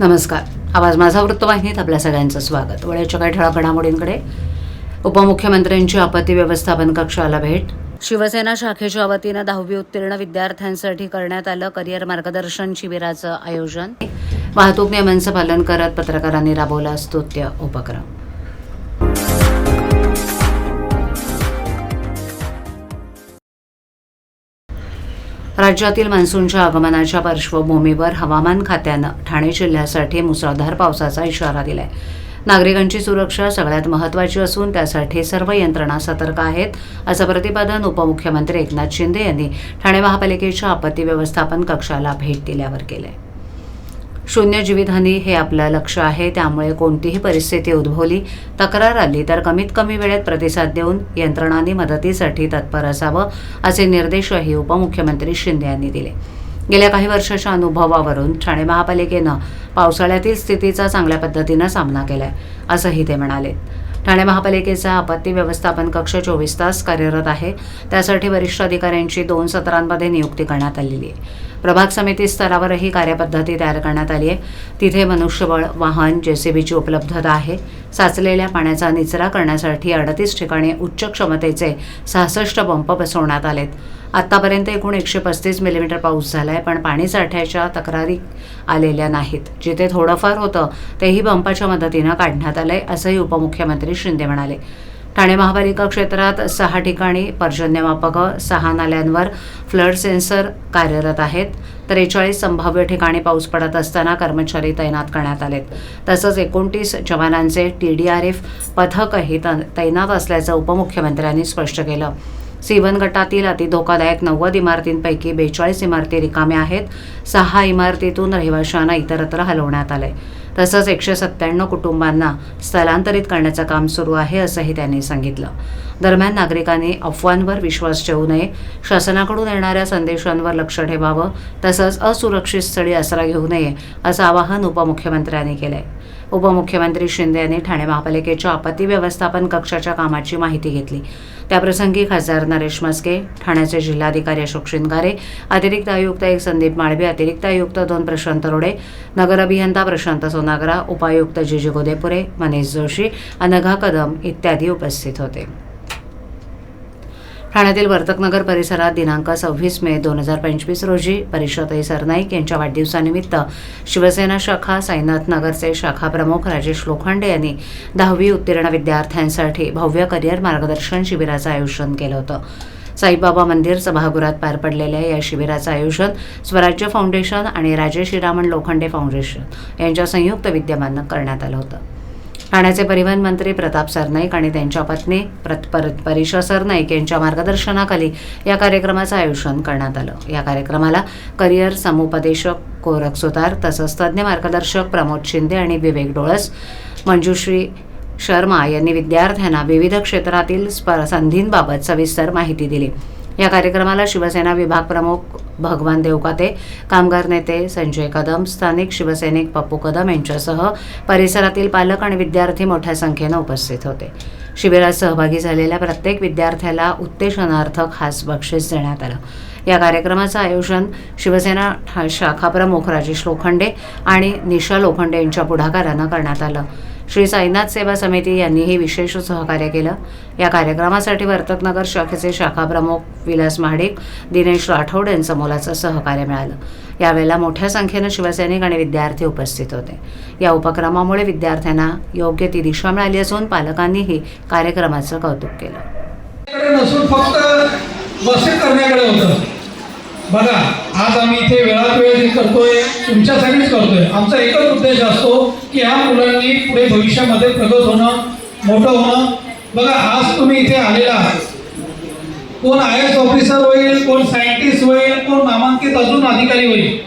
नमस्कार. आवाज माझा वृत्तवाहिनीत आपल्या सगळ्यांचं स्वागत. वळ्याच्या काही ठळक घडामोडींकडे उपमुख्यमंत्र्यांची आपत्ती व्यवस्थापन कक्षाला भेट. शिवसेना शाखेच्या वतीनं दहावी उत्तीर्ण विद्यार्थ्यांसाठी करण्यात आलं करिअर मार्गदर्शन शिबिराचं आयोजन. वाहतूक नियमांचं पालन करत पत्रकारांनी राबवला स्तुत्य उपक्रम. राज्यातील मान्सूनच्या आगमनाच्या पार्श्वभूमीवर हवामान खात्यानं ठाणे जिल्ह्यासाठी मुसळधार पावसाचा इशारा दिलाय. नागरिकांची सुरक्षा सगळ्यात महत्त्वाची असून त्यासाठी सर्व यंत्रणा सतर्क आहेत असं प्रतिपादन उपमुख्यमंत्री एकनाथ शिंदे यांनी ठाणे महापालिकेच्या आपत्ती व्यवस्थापन कक्षाला भेट दिल्यावर केलंय. शून्य जीवितहानी हे आपलं लक्ष आहे. त्यामुळे कोणतीही परिस्थिती उद्भवली तक्रार आली तर कमीत कमी वेळेत प्रतिसाद देऊन यंत्रणांनी मदतीसाठी तत्पर असावं असे निर्देशही उपमुख्यमंत्री शिंदे यांनी दिले. गेल्या काही वर्षाच्या अनुभवावरून ठाणे महापालिकेनं पावसाळ्यातील स्थितीचा चांगल्या पद्धतीनं सामना केलाय असंही ते म्हणाले. ठाणे महापालिकेचा आपत्ती व्यवस्थापन कक्ष चोवीस तास कार्यरत आहे. त्यासाठी वरिष्ठ अधिकाऱ्यांची दोन सत्रांमध्ये नियुक्ती करण्यात आलेली आहे. प्रभाग समिती स्तरावरही कार्यपद्धती तयार करण्यात आली आहे. तिथे मनुष्यबळ वाहन जेसीबीची उपलब्धता आहे. साचलेल्या पाण्याचा निचरा करण्यासाठी अडतीस ठिकाणी उच्च क्षमतेचे सहासष्ट पंप बसवण्यात आलेत. आत्तापर्यंत एकूण एकशे पस्तीस मिलीमीटर पाऊस झाला आहे पण पाणी साठ्याच्या तक्रारी आलेल्या नाहीत. जिथे थोडंफार होतं तेही पंपाच्या मदतीनं काढण्यात आलं आहे असंही उपमुख्यमंत्री शिंदे म्हणाले. ठाणे महापालिका क्षेत्रात सहा ठिकाणी पर्जन्यमापकं सहा नाल्यांवर फ्लड सेन्सर कार्यरत आहेत. त्रेचाळीस संभाव्य ठिकाणी पाऊस पडत असताना कर्मचारी तैनात करण्यात आलेत. तसंच एकोणतीस जवानांचे टी डी आर एफ पथकही तैनात असल्याचं उपमुख्यमंत्र्यांनी स्पष्ट केलं. सीवन गटातील अतिधोकादायक नव्वद इमारतींपैकी बेचाळीस इमारती रिकाम्या आहेत. सहा इमारतीतून रहिवाशांना इतरत्र हलवण्यात आले तसंच एकशे सत्त्याण्णव कुटुंबांना स्थलांतरित करण्याचं काम सुरू आहे असंही त्यांनी सांगितलं. दरम्यान नागरिकांनी अफवांवर विश्वास ठेवू नये शासनाकडून येणाऱ्या संदेशांवर लक्ष ठेवावं तसंच असुरक्षित स्थळी आसरा घेऊ नये असं आवाहन उपमुख्यमंत्र्यांनी केलंय. उपमुख्यमंत्री शिंदे यांनी ठाणे महापालिकेच्या आपत्ती व्यवस्थापन कक्षाच्या कामाची माहिती घेतली. त्याप्रसंगी खासदार नरेश मस्के ठाण्याचे जिल्हाधिकारी अशोक शिंदगारे अतिरिक्त आयुक्त एक संदीप माळवे अतिरिक्त आयुक्त दोन प्रशांत रोडे नगर अभियंता प्रशांत सोनागरा उपायुक्त जिजी गोदेपुरे मनीष जोशी अनघा कदम इत्यादी उपस्थित होते. ठाण्यातील वर्तकनगर परिसरात दिनांक सव्वीस मे दोन हजार पंचवीस रोजी परिषदई सरनाईक यांच्या वाढदिवसानिमित्त शिवसेना शाखा साईनाथ नगरचे शाखा प्रमुख राजेश लोखंडे यांनी दहावी उत्तीर्ण विद्यार्थ्यांसाठी भव्य करिअर मार्गदर्शन शिबिराचं आयोजन केलं होतं. साईबाबा मंदिर सभागृहात पार पडलेल्या या शिबिराचं आयोजन स्वराज्य फाउंडेशन आणि राजेश हिरामण लोखंडे फाउंडेशन यांच्या संयुक्त विद्यमानं करण्यात आलं होतं. ठाण्याचे परिवहन मंत्री प्रताप सरनाईक आणि त्यांच्या पत्नी प्रत परिषा सरनाईक यांच्या मार्गदर्शनाखाली या कार्यक्रमाचं आयोजन करण्यात आलं. या कार्यक्रमाला करिअर समुपदेशक कोरक सुतार तसंच तज्ज्ञ मार्गदर्शक प्रमोद शिंदे आणि विवेक डोळस मंजुश्री शर्मा यांनी विद्यार्थ्यांना विविध क्षेत्रातील स्प संधींबाबत सविस्तर माहिती दिली. या कार्यक्रमाला शिवसेना विभाग प्रमुख भगवान देवकाते कामगार नेते संजय कदम स्थानिक शिवसैनिक पप्पू कदम यांच्यासह परिसरातील पालक आणि विद्यार्थी मोठ्या संख्येनं उपस्थित होते. शिबिरात सहभागी झालेल्या प्रत्येक विद्यार्थ्याला उत्तेजनार्थ खास बक्षीस देण्यात आलं. या कार्यक्रमाचं आयोजन शिवसेना ठा- शाखा राजेश लोखंडे आणि निशा लोखंडे यांच्या पुढाकारानं करण्यात आलं. श्री साईनाथ सेवा समिती यांनीही विशेष सहकार्य केलं. या कार्यक्रमासाठी वर्तकनगर शाखेचे शाखा प्रमुख विलास महाडिक दिनेश राठोड यांचं मोलाचं सहकार्य मिळालं. यावेळेला मोठ्या संख्येनं शिवसैनिक आणि विद्यार्थी उपस्थित होते. या उपक्रमामुळे विद्यार्थ्यांना योग्य ती दिशा मिळाली असून पालकांनीही कार्यक्रमाचं कौतुक केलं. बघा आज आम्ही इथे वेळात वेळ जे करतोय तुमच्यासाठीच करतोय. आमचा एकच उद्देश असतो की ह्या मुलांनी पुढे भविष्यामध्ये प्रगत होणं मोठं होणं. बघा आज तुम्ही इथे आलेला आहात. कोण आय एस ऑफिसर होईल कोण सायंटिस्ट होईल कोण नामांकित अजून अधिकारी होईल.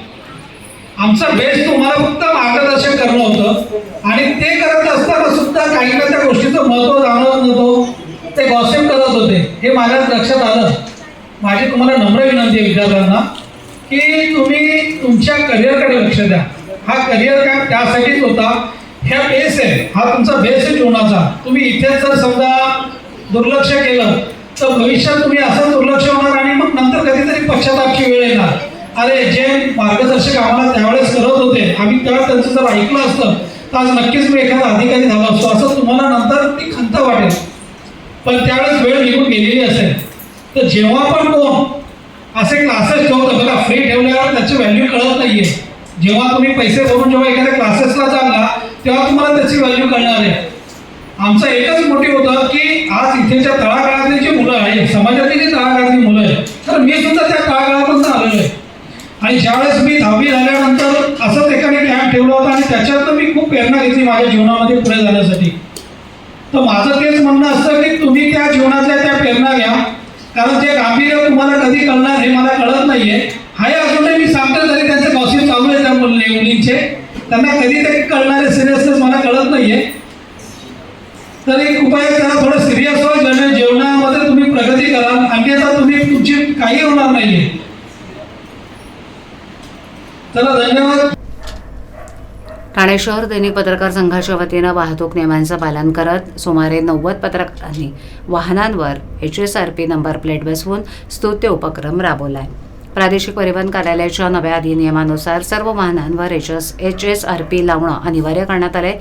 आमचा बेस्ट तुम्हाला फक्त मार्गदर्शन करणं होतं. आणि ते करत असताना सुद्धा काही ना त्या गोष्टीचं महत्त्व जाणवत नव्हतं. ते गॉसिप करत होते. हे माझ्या लक्षात आलं. माझी तुम्हाला नम्र विनंती आहे विद्यार्थ्यांना की तुम्ही तुमच्या करिअरकडे लक्ष द्या. हा करिअर काय त्यासाठीच होता ह्या बेस आहे हा तुमचा बेस आहे जीवनाचा. तुम्ही इथेच जर समजा दुर्लक्ष केलं तर भविष्यात तुम्ही असं दुर्लक्ष होणार आणि मग नंतर कधीतरी पश्चातापची वेळ येणार. अरे जे मार्गदर्शक आम्हाला त्यावेळेस करत होते आम्ही त्यावेळेस त्यांचं जर ऐकलं असतं तर आज नक्कीच मी एखादा अधिकारी झालो असतो. असं तुम्हाला नंतर ती खंत वाटेल. पण त्यावेळेस वेळ निघून गेलेली असेल. तर जेव्हा पण कोण असे क्लासेस ठेवतो त्याला फ्री ठेवल्यावर त्याची व्हॅल्यू कळत नाहीये. जेव्हा तुम्ही पैसे भरून जेव्हा एखाद्या क्लासेसला चालला तेव्हा तुम्हाला त्याची व्हॅल्यू कळणार आहे. आमचं एकच मोठी होतं की आज इथेच्या तळागाळातली जी मुलं आहे समाजातील जी तळागाळातली मुलं आहेत तर मी सुद्धा त्या तळागाळापर्यंत आलेलो आहे. आणि ज्यावेळेस मी दहावी झाल्यानंतर असंच एकाने कॅम्प ठेवला होता आणि त्याच्यातनं मी खूप प्रेरणा घेतली माझ्या जीवनामध्ये पुढे जाण्यासाठी. तर माझं तेच म्हणणं असतं की तुम्ही त्या जीवनातल्या त्या प्रेरणा घ्या. कारण जे गांभीर्य तुम्हाला कधी कळणार हे मला कळत नाहीये. हाय अजूनही मी सांगतो तरी त्यांचे गॉसिप चालू आहे त्या मुलींचे. त्यांना कधी ते कळणारे सिरियसनेस मला कळत नाहीये. तरी उपाय त्याला थोडं सिरियस व्हा जेवणामध्ये तुम्ही प्रगती करा अन्यथा तुम्ही तुमची काही होणार नाहीये. चला धन्यवाद. ठाणे शहर दैनिक पत्रकार संघाच्या वतीनं वाहतूक नियमांचं पालन करत सुमारे नव्वद पत्रकारांनी वाहनांवर H S R P number plate बसवून स्तुत्य उपक्रम राबवलाय. प्रादेशिक परिवहन कार्यालयाच्या नव्या अधिनियमानुसार सर्व वाहनांवर H S H S R P लावणं अनिवार्य करण्यात आलंय.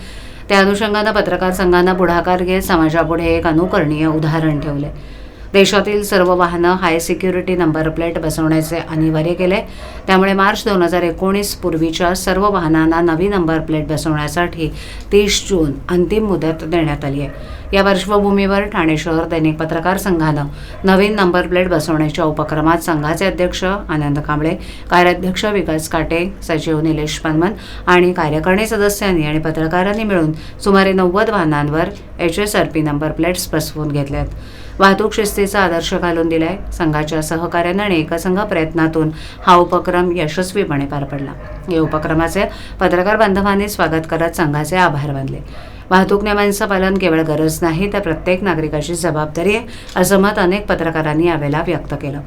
त्या अनुषंगानं पत्रकार संघानं पुढाकार घेत समाजापुढे एक अनुकरणीय उदाहरण ठेवलं आहे देशातील सर्व वाहनं हाय सिक्युरिटी नंबर प्लेट बसवण्याचे अनिवार्य केले. त्यामुळे मार्च दोन हजार एकोणीस पूर्वीच्या सर्व वाहनांना नवी नंबर प्लेट बसवण्यासाठी तीस जून अंतिम मुदत देण्यात आली आहे. या पार्श्वभूमीवर ठाणे शहर दैनिक पत्रकार संघानं नवीन नंबर प्लेट बसवण्याच्या उपक्रमात संघाचे अध्यक्ष आनंद कांबळे कार्याध्यक्ष विकास काटे सचिव निलेश पनमन आणि कार्यकारिणी सदस्यांनी आणि पत्रकारांनी मिळून सुमारे नव्वद वाहनांवर H S R P number plates बसवून घेतल्यात. वाहतूक शिस्तीचा आदर्श घालून दिलाय. संघाच्या सहकार्यानं आणि एकसंघ प्रयत्नातून हा उपक्रम यशस्वीपणे पार पडला. या उपक्रमाचे पत्रकार बांधवांनी स्वागत करत संघाचे आभार मानले. वाहतूक नियमांचं पालन केवळ गरज नाही तर प्रत्येक नागरिकाची जबाबदारी आहे असं मत अनेक पत्रकारांनी यावेळेला व्यक्त केलं.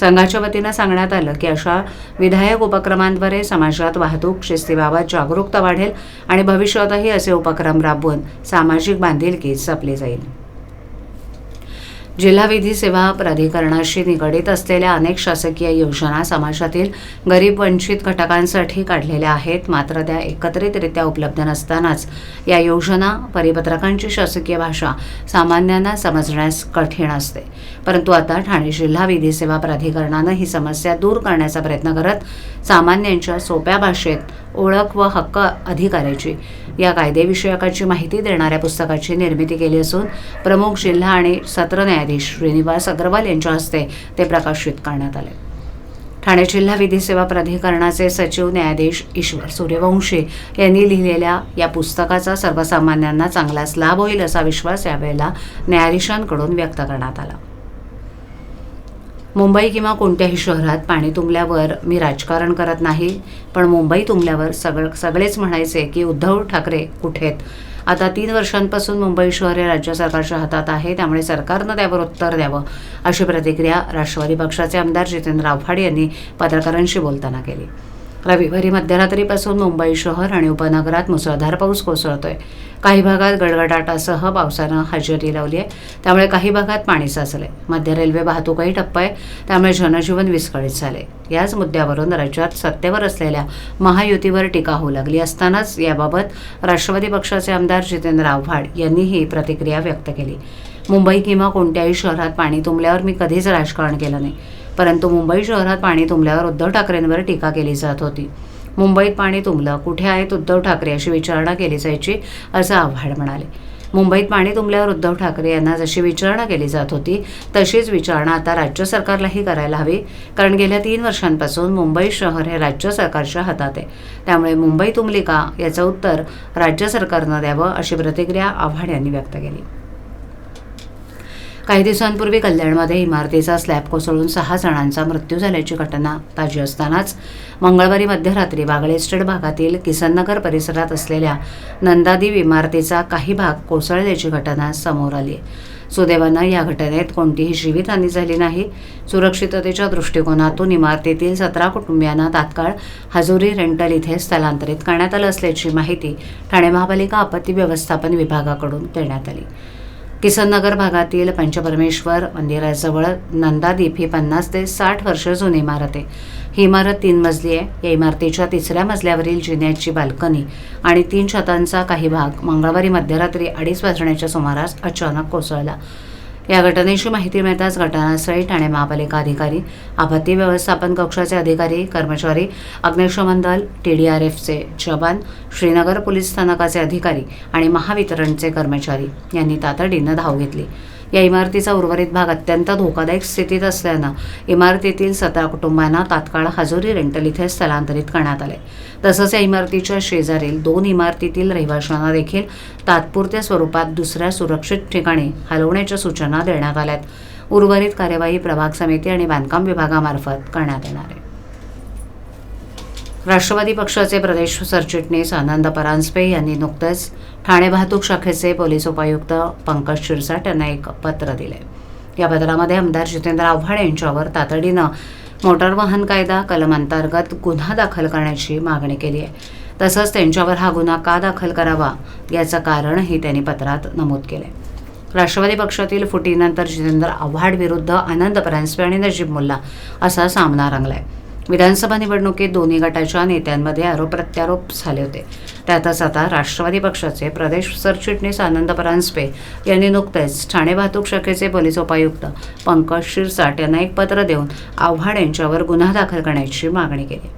संघाच्या वतीनं सांगण्यात आलं की अशा विधायक उपक्रमांद्वारे समाजात वाहतूक शिस्तीबाबत जागरूकता वाढेल आणि भविष्यातही असे उपक्रम राबवून सामाजिक बांधिलकी जपली जाईल. जिल्हा विधी सेवा प्राधिकरणाशी निगडीत असलेल्या अनेक शासकीय योजना समाजातील गरीब वंचित घटकांसाठी काढलेल्या आहेत. मात्र त्या एकत्रितरित्या उपलब्ध नसतानाच या योजना परिपत्रकांची शासकीय भाषा सामान्यांना समजण्यास कठीण असते. परंतु आता ठाणे जिल्हा विधी सेवा प्राधिकरणानं ही समस्या दूर करण्याचा प्रयत्न करत सामान्यांच्या सोप्या भाषेत ओळख व हक्क अधिकाराची या कायदेविषयकाची माहिती देणाऱ्या पुस्तकाची निर्मिती केली असून प्रमुख जिल्हा आणि सत्र न्यायाधीश श्रीनिवास अग्रवाल यांच्या हस्ते ते प्रकाशित करण्यात आले. ठाणे जिल्हा विधी सेवा प्राधिकरणाचे सचिव न्यायाधीश ईश्वर सूर्यवंशी यांनी लिहिलेल्या या पुस्तकाचा सर्वसामान्यांना चांगलाच लाभ होईल असा विश्वास यावेळेला न्यायाधीशांकडून व्यक्त करण्यात आला. मुंबई किंवा कोणत्याही शहरात पाणी तुंबल्यावर मी राजकारण करत नाही पण मुंबई तुंबल्यावर सगळं सगळेच म्हणायचे की उद्धव ठाकरे कुठे आहेत? आता तीन वर्षांपासून मुंबई शहर हे राज्य सरकारच्या हातात आहे त्यामुळे सरकारनं त्यावर उत्तर द्यावं अशी प्रतिक्रिया राष्ट्रवादी पक्षाचे आमदार जितेंद्र आव्हाड यांनी पत्रकारांशी बोलताना केली. रविवारी मध्यरात्रीपासून मुंबई शहर आणि उपनगरात मुसळधार पाऊस कोसळतोय. काही भागात गडगडाटासह पावसानं हजेरी लावली आहे. त्यामुळे काही भागात पाणी साचले मध्य रेल्वे वाहतूकही ठप्प आहे. त्यामुळे जनजीवन विस्कळीत झाले याच मुद्द्यावरून राज्यात सत्तेवर असलेल्या महायुतीवर टीका होऊ लागली असतानाच याबाबत राष्ट्रवादी पक्षाचे आमदार जितेंद्र आव्हाड यांनीही प्रतिक्रिया व्यक्त केली. मुंबई किंवा कोणत्याही शहरात पाणी तुंबल्यावर मी कधीच राजकारण केलं नाही. परंतु मुंबई शहरात पाणी तुंबल्यावर उद्धव ठाकरेंवर टीका केली जात होती. मुंबईत पाणी तुंबलं कुठे आहेत उद्धव ठाकरे अशी विचारणा केली जायची असं आव्हाड म्हणाले. मुंबईत पाणी तुंबल्यावर उद्धव ठाकरे यांना जशी विचारणा केली जात होती तशीच विचारणा आता राज्य सरकारलाही करायला हवी कारण गेल्या तीन वर्षांपासून मुंबई शहर हे राज्य सरकारच्या हातात आहे. त्यामुळे मुंबई तुंबली का याचं उत्तर राज्य सरकारनं द्यावं अशी प्रतिक्रिया आव्हाड यांनी व्यक्त केली. काही दिवसांपूर्वी कल्याणमध्ये इमारतीचा स्लॅब कोसळून सहा जणांचा मृत्यू झाल्याची घटना ताजी असतानाच मंगळवारी मध्यरात्री बागळे एस्टेट भागातील किसननगर परिसरात असलेल्या नंदादीप इमारतीचा काही भाग कोसळल्याची घटना समोर आली. आहे सुदैवानं या घटनेत कोणतीही जीवितहानी झाली नाही. सुरक्षिततेच्या दृष्टिकोनातून इमारतीतील सतरा कुटुंबियांना तात्काळ हजोरी रेंटल इथे स्थलांतरित करण्यात आलं असल्याची माहिती ठाणे महापालिका आपत्ती व्यवस्थापन विभागाकडून देण्यात आली. किसननगर भागातील पंचपरमेश्वर मंदिराजवळ नंदादीप ही पन्नास ते साठ वर्ष जुनी इमारत आहे. ही इमारत तीन मजली आहे. या इमारतीच्या तिसऱ्या मजल्यावरील जिन्याची बाल्कनी आणि तीन छतांचा काही भाग मंगळवारी मध्यरात्री अडीच वाजण्याच्या सुमारास अचानक कोसळला. या घटनेची माहिती मिळताच घटनास्थळी ठाणे महापालिका अधिकारी आपत्ती व्यवस्थापन कक्षाचे अधिकारी कर्मचारी अग्निशमन दल टी डी आर एफचे जवान श्रीनगर पोलीस स्थानकाचे अधिकारी आणि महावितरणचे कर्मचारी यांनी तातडीनं धाव घेतली. या इमारतीचा उर्वरित भाग अत्यंत धोकादायक स्थितीत असल्यानं इमारतीतील सतरा कुटुंबांना तात्काळ हजोरी रेंटल इथे स्थलांतरित करण्यात आले. तसंच या इमारतीच्या शेजारील दोन इमारतीतील रहिवाशांना देखील तात्पुरत्या स्वरूपात दुसऱ्या सुरक्षित ठिकाणी हलवण्याच्या सूचना देण्यात आल्यात. उर्वरित कार्यवाही प्रभाग समिती आणि बांधकाम विभागामार्फत करण्यात येणार आहे. राष्ट्रवादी पक्षाचे प्रदेश सरचिटणीस आनंद परांजपे यांनी नुकतेच ठाणे वाहतूक शाखेचे पोलीस उपायुक्त पंकज शिरसाट यांना एक पत्र दिले. या पत्रामध्ये आमदार जितेंद्र आव्हाड यांच्यावर तातडीनं मोटार वाहन कायदा कलम अंतर्गत गुन्हा दाखल करण्याची मागणी केली आहे. तसंच त्यांच्यावर हा गुन्हा का दाखल करावा याचं कारणही त्यांनी पत्रात नमूद केले राष्ट्रवादी पक्षातील फुटीनंतर जितेंद्र आव्हाड विरुद्ध आनंद परांजपे आणि नजीब मुल्ला असा सामना रंगलाय. विधानसभा निवडणुकीत दोन्ही गटाच्या नेत्यांमध्ये आरोप प्रत्यारोप झाले होते. त्यातच आता राष्ट्रवादी पक्षाचे प्रदेश सरचिटणीस आनंद परांजपे यांनी नुकतेच ठाणे वाहतूक शाखेचे पोलीस उपायुक्त पंकज शिरसाट यांना एक पत्र देऊन आव्हाड यांच्यावर गुन्हा दाखल करण्याची मागणी केली.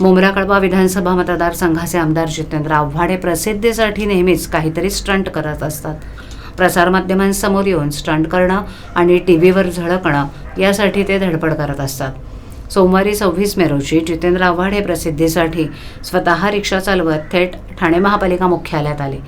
मुंब्रा कळवा विधानसभा मतदारसंघाचे आमदार जितेंद्र आव्हाड हे प्रसिद्धीसाठी नेहमीच काहीतरी स्टंट करत असतात. प्रसारमाध्यमांसमोर येऊन स्टंट करणं आणि टी व्हीवर झळकणं यासाठी ते धडपड करत असतात. सोमवारी सव्वीस मे रोजी जितेंद्र आव्हाड हे प्रसिद्धीसाठी स्वतः रिक्षा चालवत थेट ठाणे महापालिका मुख्यालयात आले.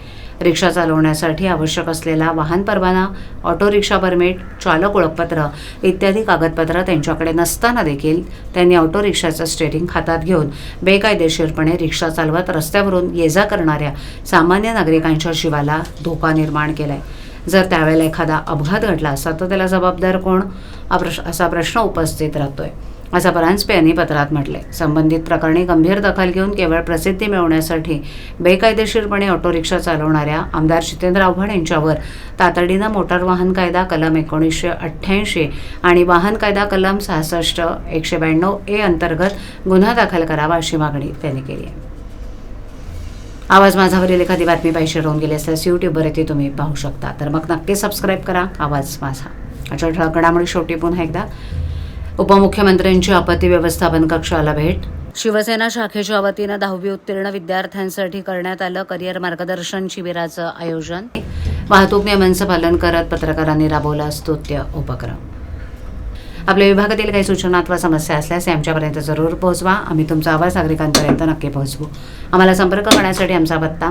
रिक्षा चालवण्यासाठी आवश्यक असलेला वाहन परवाना ऑटो रिक्षा परमिट चालक ओळखपत्र इत्यादी कागदपत्र त्यांच्याकडे नसताना देखील त्यांनी ऑटो रिक्षाचं स्टेरिंग हातात घेऊन बेकायदेशीरपणे रिक्षा चालवत रस्त्यावरून ये जा करणाऱ्या सामान्य नागरिकांच्या जीवाला धोका निर्माण केलाय. जर त्यावेळेला एखादा अपघात घडला असता तर त्याला जबाबदार कोण? असा प्रश्न उपस्थित राहतोय. असं परांजपे यांनी पत्रात म्हटले संबंधित प्रकरणी गंभीर दखल घेऊन केवळ प्रसिद्धी मिळवण्यासाठी बेकायदेशीरपणे ऑटो रिक्षा चालवणाऱ्या आमदार जितेंद्र आव्हाड यांच्यावर तातडीनं मोटार वाहन कायदा कलम एकोणीसशे अठ्ठ्याऐंशी आणि वाहन कायदा कलम सहासष्ट एकशे ब्याण्णव ए अंतर्गत गुन्हा दाखल करावा अशी मागणी त्यांनी केली आहे. आवाज माझावरील एखादी बातमी पाहिजे राहून गेली असल्यास यूट्यूबवर येथे तुम्ही पाहू शकता. तर मग नक्की सबस्क्राईब करा. आवाज माझा. अशा ठळक घडामोडी शेवटी पुन्हा एकदा. उपमुख्यमंत्र्यांची आपत्ती व्यवस्थापन कक्षाला भेट? शिवसेना शाखेच्या वतीनं दहावी उत्तीर्ण विद्यार्थ्यांसाठी करण्यात आलं करिअर मार्गदर्शन शिबिराचं आयोजन. वाहतूक नियमांचं पालन करत पत्रकारांनी राबवला स्तुत्य उपक्रम. आपल्या विभागातील काही सूचना अथवा समस्या असल्यास आमच्यापर्यंत जरूर पोहोचवा. आम्ही तुमचा आवाज नागरिकांपर्यंत नक्की पोहोचवू. आम्हाला संपर्क करण्यासाठी आमचा पत्ता